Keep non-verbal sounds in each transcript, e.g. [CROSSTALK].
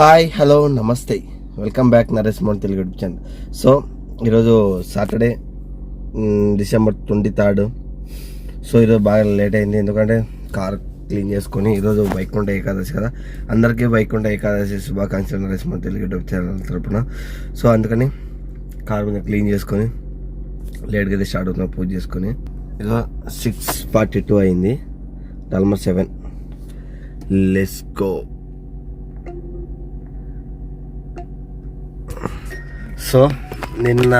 Hi hello నమస్తే welcome back Naresh Mohan Telugu YouTube channel so ఈరోజు Saturday December twenty third so ఈరోజు బాగా late అయింది. ఎందుకంటే కార్ క్లీన్ చేసుకొని ఈరోజు వైకుంఠ ఏకాదశి కదా. అందరికీ వైకుంఠ ఏకాదశి శుభాకాంక్షలు నరేష్ మోహన్ తెలుగు యూట్యూబ్ ఛానల్ తరపున. సో అందుకని కార్ మీద క్లీన్ చేసుకొని లేట్గా అయితే స్టార్ట్ అవుతున్నా పూజ చేసుకొని. ఇదో సిక్స్ ఫార్టీ టూ అయింది. Almost seven let's go so నిన్న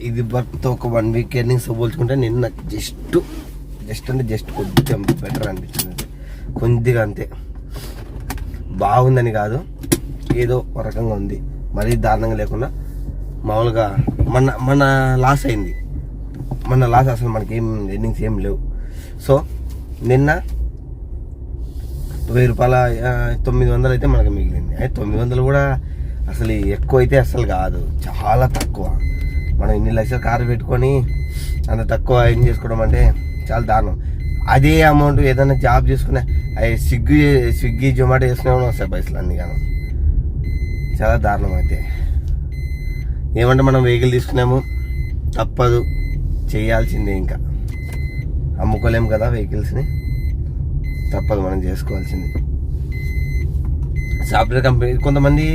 ఇది వర్క్తో ఒక వన్ వీక్ ఎర్నింగ్స్తో పోల్చుకుంటే నిన్న జస్ట్ జస్ట్ అంటే జస్ట్ కొద్దిగా బెటర్ అనిపించింది. కొద్దిగా అంతే. బాగుందని కాదు ఏదో ఒక రకంగా ఉంది. మరీ దారుణంగా లేకుండా మామూలుగా మన మన లాస్ అయింది. మన లాస్ అసలు మనకి ఏం ఎర్నింగ్స్ ఏం లేవు. సో నిన్న వెయ్యి రూపాయల తొమ్మిది వందలు అయితే మనకు మిగిలింది. అయితే తొమ్మిది వందలు కూడా అసలు ఎక్కువ అయితే అసలు కాదు. చాలా తక్కువ. మనం ఇన్ని లక్షల కారు పెట్టుకొని అంత తక్కువ ఏం చేసుకోవడం అంటే చాలా దారుణం. అదే అమౌంట్ ఏదైనా జాబ్ చేసుకునే అవి స్విగ్గీ స్విగ్గీ జొమాటో చేసుకునే వస్తాయి పైసలు అన్ని కానీ చాలా దారుణం అయితే. ఏమంటే మనం వెహికల్ తీసుకున్నాము తప్పదు. చేయాల్సిందే ఇంకా. అమ్ముకోలేము కదా వెహికల్స్ని తప్పదు మనం చేసుకోవాల్సింది. సాఫ్ట్వేర్ కంపెనీ కొంతమంది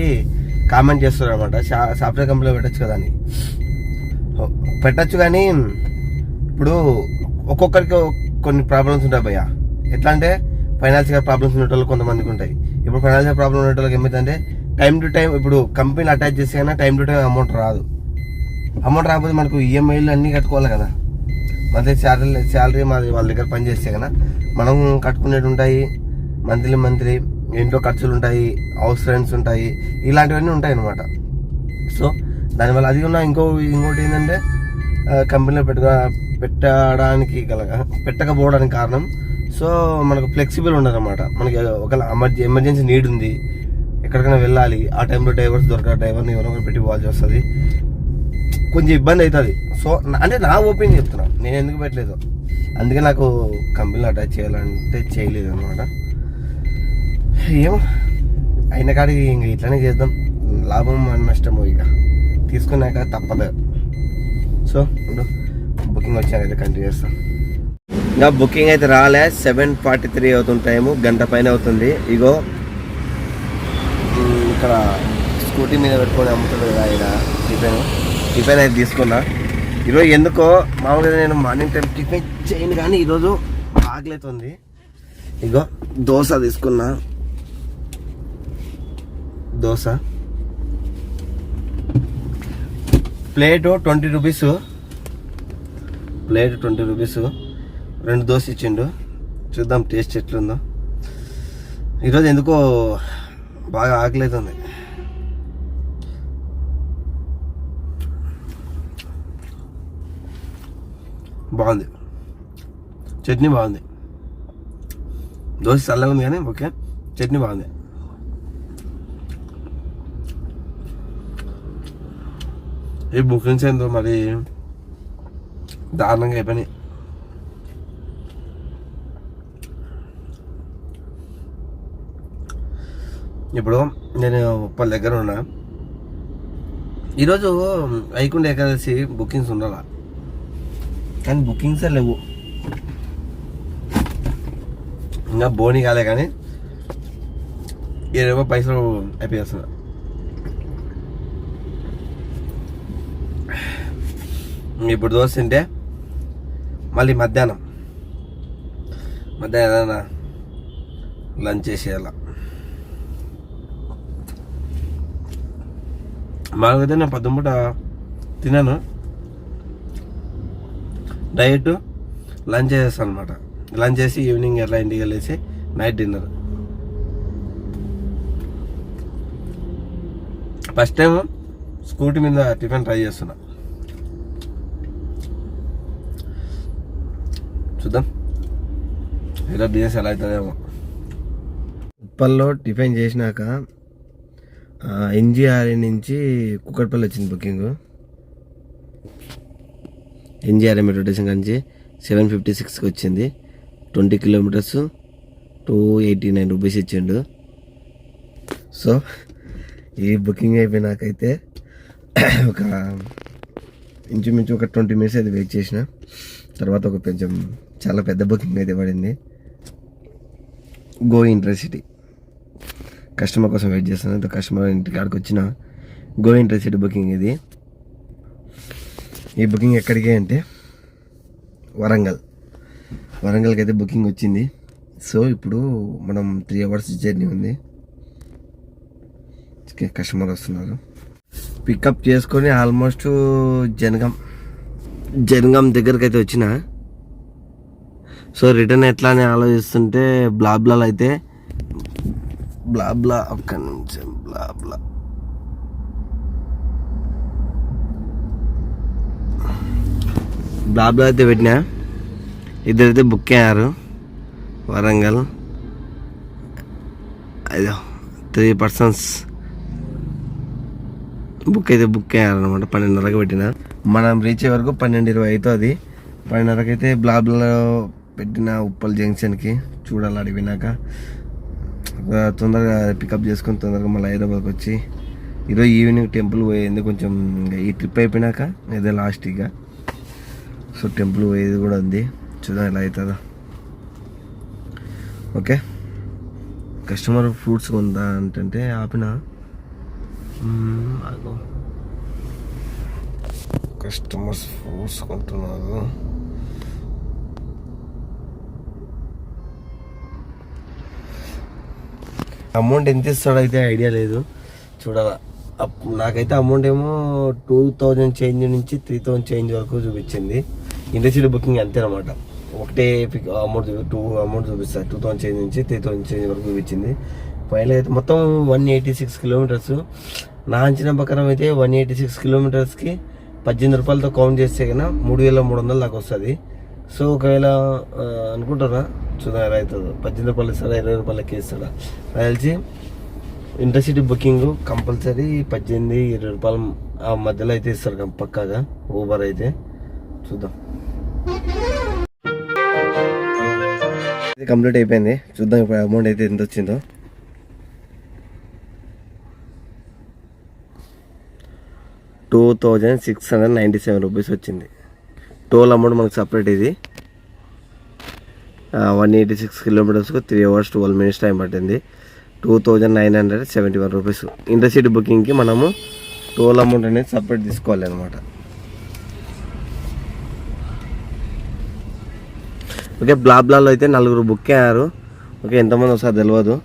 కామెంట్ చేస్తారు అనమాట సాఫ్ట్వేర్ కంపెనీలో పెట్టచ్చు కదా అని. పెట్టచ్చు కానీ ఇప్పుడు ఒక్కొక్కరికి కొన్ని ప్రాబ్లమ్స్ ఉంటాయి భయ్య. ఎట్లా అంటే ఫైనాన్షియల్ ప్రాబ్లమ్స్ ఉన్న వాళ్ళు కొంతమందికి ఉంటాయి. ఇప్పుడు ఫైనాన్షియల్ ప్రాబ్లమ్ ఉన్న వాళ్ళకి ఏమైందంటే టైం టు టైం ఇప్పుడు కంపెనీ అటాచ్ చేస్తే కన్నా టైం టు టైం అమౌంట్ రాదు. అమౌంట్ రాకపోతే మనకు ఈఎంఐలు అన్నీ కట్టుకోవాలి కదా. మంత్లీ శాలరీ శాలరీ మాది వాళ్ళ దగ్గర పని చేస్తే కదా. మనం కట్టుకునేవి ఉంటాయి మంత్లీ మంత్లీ. ఇంట్లో ఖర్చులు ఉంటాయి హౌస్ రెంట్స్ ఉంటాయి ఇలాంటివన్నీ ఉంటాయి అనమాట సో దానివల్ల అది ఉన్న ఇంకో ఇంకోటి ఏంటంటే కంపెనీలో పెట్ట పెట్టడానికి గల పెట్టకపోవడానికి కారణం. సో మనకు ఫ్లెక్సిబుల్ ఉండదు అనమాట మనకి ఒక ఎమర్జెన్సీ నీడ్ ఉంది ఎక్కడికైనా వెళ్ళాలి ఆ టైంలో డ్రైవర్స్ దొరక డ్రైవర్ని ఎవరో ఒకరు పెట్టి పోవాల్సి వస్తుంది కొంచెం ఇబ్బంది అవుతుంది సో అంటే నా ఓపెన్ చెప్తున్నా. నేను ఎందుకు పెట్టలేదు? అందుకే నాకు కంపెనీలో అటాచ్ చేయాలంటే చేయలేదు అనమాట ఏమో అయిన కాడికి ఇంక ఇట్లానే చేద్దాం. లాభం నష్టము ఇక. తీసుకున్నాక తప్పదు. సో ఇప్పుడు బుకింగ్ వచ్చాక కంటిన్యూ చేస్తాం. ఇంకా బుకింగ్ అయితే రాలే. సెవెన్ ఫార్టీ త్రీ అవుతుంది టైము. గంట పైన అవుతుంది. ఇగో ఇక్కడ స్కూటీ మీద పెట్టుకొని అమ్ముతుంది కదా ఆయన. టిఫిన్. టిఫిన్ అయితే తీసుకున్నా. ఈరోజు ఎందుకో మామూలుగా నేను మార్నింగ్ టైం టిఫిన్ చేయను కానీ ఈరోజు ఆకలితుంది. ఇగో దోశ తీసుకున్నా. Dosa. Plate twenty rupees. Plate twenty rupees. రెండు దోశ ఇచ్చిండు. చూద్దాం టేస్ట్ ఎట్లుందో. ఈరోజు ఎందుకో బాగా ఆకలితుంది. బాగుంది. చట్నీ బాగుంది. దోశ చల్లగా ఉంది కానీ ఓకే. చట్నీ బాగుంది. ఈ బుకింగ్స్ ఏందో మరి దారుణంగా అయిపోయినాయి ఇప్పుడు నేను వాళ్ళ దగ్గర ఉన్నా ఈరోజు ఐకుండ ఏకాదశి బుకింగ్స్ ఉండాలా కానీ బుకింగ్సే లేవు ఇంకా బోని కాలే కానీ ఇరవై పైసలు అయిపోయేస్తున్నా ఇప్పుడు దోశ తింటే మళ్ళీ మధ్యాహ్నం. మధ్యాహ్నం ఏదైనా లంచ్ చేసేయాల. మాకైతే నేను పొద్దుపూట తిన్నాను డైట్ లంచ్ చేస్తాను అనమాట లంచ్ చేసి ఈవినింగ్ ఎట్లా ఇంటికి వెళ్ళేసి night dinner. First time scooty మీద టిఫిన్ ట్రై చేస్తున్నా చూద్దాం ఇలా బిజినెస్ ఎలా అవుతుందేమో. ఉప్పల్లో టిఫిన్ చేసినాక ఎన్జిఆర్ నుంచి కుక్కట్పల్లి వచ్చింది బుకింగ్. ఎన్జిఆర్ మెట్రో స్టేషన్ నుంచి సెవెన్ ఫిఫ్టీ సిక్స్కి వచ్చింది. Twenty kilometres two eighty nine rupees ఇచ్చిండు. సో ఈ బుకింగ్ అయిపోయినాకైతే [COUGHS] ఒక ఇంచుమించు ఒక ట్వంటీ మినిట్స్ అయితే వెయిట్ చేసిన. తర్వాత ఒక కొంచెం చాలా పెద్ద బుకింగ్ అయితే పడింది. గో ఇంటర్సిటీ కస్టమర్ కోసం వెయిట్ చేస్తున్నాను కస్టమర్ ఇంటి కాడికి వచ్చిన గో ఇంటర్సిటీ బుకింగ్ ఇది. ఈ బుకింగ్ ఎక్కడికి అంటే వరంగల్. వరంగల్కి అయితే బుకింగ్ వచ్చింది. సో ఇప్పుడు మనం త్రీ అవర్స్ జర్నీ ఉంది. కస్టమర్ వస్తున్నారు. పికప్ చేసుకొని ఆల్మోస్ట్ జనగం జనగం దగ్గరకైతే వచ్చిన సో రిటర్న్ ఎట్లా అని ఆలోచిస్తుంటే బ్లాబ్లాలో అయితే బ్లాబ్లా ఒక్క నిమిషం బ్లాబ్లా బ్లాబ్లా అయితే పెట్టినా. ఇద్దరైతే బుక్ అయ్యారు వరంగల్. అదో త్రీ పర్సన్స్ బుక్ అయితే బుక్ అయ్యారనమాట పన్నెండున్నరకు పెట్టిన. మనం రీచ్ అయ్యే వరకు పన్నెండు ఇరవై అవుతుంది. పన్నెండున్నరకు అయితే బ్లాబ్లో పెట్టిన ఉప్పల్ జంక్షన్కి చూడాలి అడిగినాక తొందరగా పికప్ చేసుకొని తొందరగా మళ్ళీ హైదరాబాద్కి వచ్చి ఈరోజు ఈవినింగ్ టెంపుల్ పోయింది కొంచెం ఈ ట్రిప్ అయిపోయినాక ఇదే లాస్ట్ ఇక. సో టెంపుల్ పోయేది కూడా ఉంది. చూద్దాం ఎలా అవుతుందో ఓకే. కస్టమర్ ఫ్రూట్స్ కొందా అంటే ఆపిన. కస్టమర్స్ ఫ్రూట్స్ కొంటున్నారు. అమౌంట్ ఎంత ఇస్తాడో అయితే ఐడియా లేదు. చూడాలా. అప్- నాకైతే అమౌంట్ ఏమో టూ థౌజండ్ చేంజ్ నుంచి త్రీ థౌజండ్ చేంజ్ వరకు చూపించింది. ఇండస్ట్రీ బుకింగ్ అంతే అనమాట ఒకటే అమౌంట్ టూ అమౌంట్ చూపిస్తారు టూ థౌజండ్ చేంజ్ నుంచి త్రీ థౌసండ్ చేంజ్ వరకు చూపించింది. ఫైనల్ అయితే మొత్తం వన్ ఎయిటీ సిక్స్ కిలోమీటర్స్. నా అంచనా ప్రకారం అయితే వన్ ఎయిటీ సిక్స్ కిలోమీటర్స్కి పద్దెనిమిది రూపాయలతో కౌంట్ చేస్తే కన్నా మూడు వేల మూడు వందలు దాకా వస్తుంది. సో ఒకవేళ అనుకుంటారా? చూద్దాం ఎలా అవుతుందో పద్దెనిమిది రూపాయలు ఇస్తాడా ఇరవై రూపాయలకి ఇస్తాడా? నాకు తెలిసి ఇంటర్సిటీ బుకింగ్ కంపల్సరీ పద్దెనిమిది ఇరవై రూపాయలు ఆ మధ్యలో అయితే ఇస్తారు పక్కాగా ఊబర్ అయితే. చూద్దాం. ఇది కంప్లీట్ అయిపోయింది. చూద్దాం ఇప్పుడు అమౌంట్ అయితే ఎంత వచ్చిందో. Two thousand six hundred ninety seven rupees వచ్చింది. టోల్ అమౌంట్ మనకు సపరేట్ ఇది. One eighty six కిలోమీటర్స్కు three hours twelve minutes time పట్టింది. Two thousand nine hundred seventy one rupees intercity బుకింగ్కి మనము టోల్ అమౌంట్ అనేది సపరేట్ తీసుకోవాలి అనమాట ఓకే బ్లాబ్లాలో అయితే నలుగురు బుక్ అయ్యారు. ఓకే ఎంతమంది ఒకసారి తెలియదు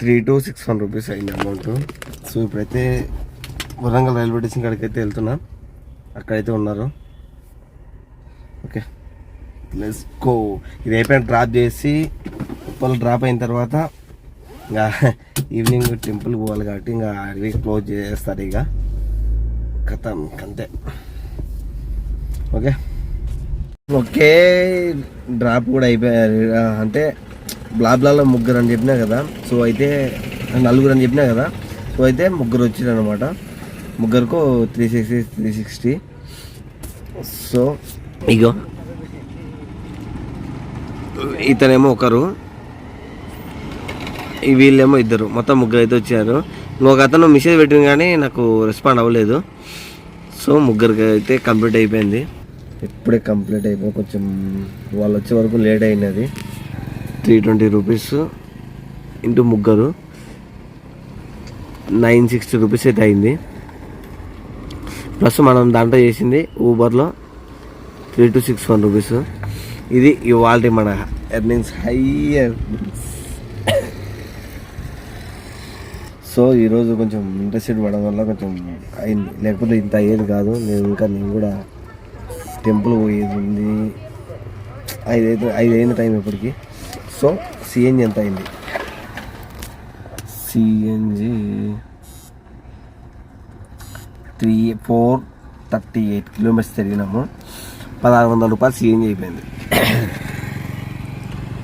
three two six one rupees అయింది అమౌంట్ సో ఇప్పుడైతే వరంగల్ రైల్వే స్టేషన్ కాడికి అయితే వెళ్తున్నా. అక్కడైతే ఉన్నారు. ఓకే. ప్లస్ గో ఇది అయిపోయిన డ్రాప్ చేసి ఉప్పలు డ్రాప్ అయిన తర్వాత ఇంకా ఈవినింగ్ టెంపుల్ పోవాలి కాబట్టి ఇంకా అడవి క్లోజ్ చేస్తారు ఇక. కథ అంతే ఓకే. ఓకే. డ్రాప్ కూడా అయిపోయారు అంటే బ్లాబ్లాలో ముగ్గురు అని చెప్పినా కదా. సో అయితే నలుగురు అని చెప్పినా కదా. సో అయితే ముగ్గురు వచ్చారు అనమాట ముగ్గురుకు three sixty three sixty so ఇగో. ఇతనేమో ఒకరు. వీళ్ళేమో ఇద్దరు. మొత్తం ముగ్గురు అయితే వచ్చారు. ఇంకొక అతను మెసేజ్ పెట్టింది కానీ నాకు రెస్పాండ్ అవ్వలేదు. సో ముగ్గురికి అయితే కంప్లీట్ అయిపోయింది. ఇప్పుడే కంప్లీట్ అయిపోయి కొంచెం వాళ్ళు వచ్చే వరకు లేట్ అయినది. త్రీ ట్వంటీ రూపీస్ ఇంటూ ముగ్గురు. నైన్ సిక్స్టీ రూపీస్ అయితే అయింది. ప్లస్ మనం దాంట్లో చేసింది ఊబర్లో three two six one rupees. ఇది ఇవాళ మన ఎర్నింగ్స్ హై సో ఈరోజు కొంచెం ఇంట్రెస్టెడ్ పడడం వల్ల కొంచెం అయింది. లేకపోతే ఇంత అయ్యేది కాదు. నేను ఇంకా నేను కూడా టెంపుల్ పోయేది ఉంది. ఐదైతే ఐదు అయిన టైం ఇప్పటికి. సో సిఎన్జి ఎంత అయింది? CNG three four thirty eight kilometres తిరిగినాము. పదహారు వందల రూపాయలు సిఎన్జి అయిపోయింది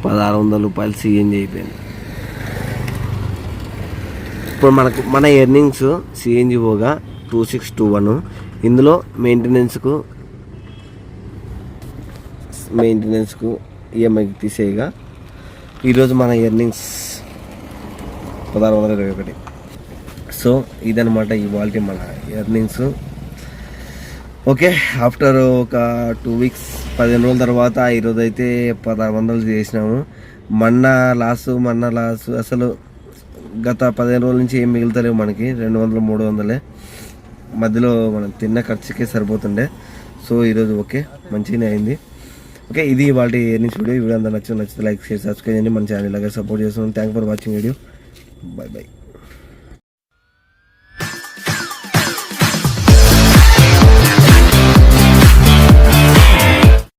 పదహారు వందల రూపాయలు సిఎన్జి అయిపోయింది ఇప్పుడు మనకు మన ఎర్నింగ్స్ సిఎన్జి పోగా టూ సిక్స్ టూ వన్. ఇందులో మెయింటెనెన్స్కు మెయింటెనెన్స్కు ఈఎంఐకి తీసేయగా. ఈరోజు మన ఎర్నింగ్స్ పదహారు వందల ఇరవై ఒకటి. సో ఇదనమాట ఇవాళ మన ఎర్నింగ్స్ ఓకే ఆఫ్టర్ ఒక టూ వీక్స్ పదిహేను రోజుల తర్వాత ఈరోజు అయితే పదహారు వందలు చేసినాము. మన్న లాస్ మన్న లాస్ అసలు గత పదిహేను రోజుల నుంచి ఏం మిగులుతలేవు మనకి రెండు వందలు మూడు వందలే. మధ్యలో మనం తిన్న ఖర్చుకే సరిపోతుండే. సో ఈరోజు ఓకే మంచిగానే అయింది. ఓకే ఇది వాటి ఎర్నింగ్స్ వీడియో. వీడియో అందరూ నచ్చింది నచ్చితే లైక్ షేర్ సబ్స్క్రైబ్ చేయండి. మన ఛానల్ ఇలాగే సపోర్ట్ చేస్తున్నాం. Thank for watching video bye bye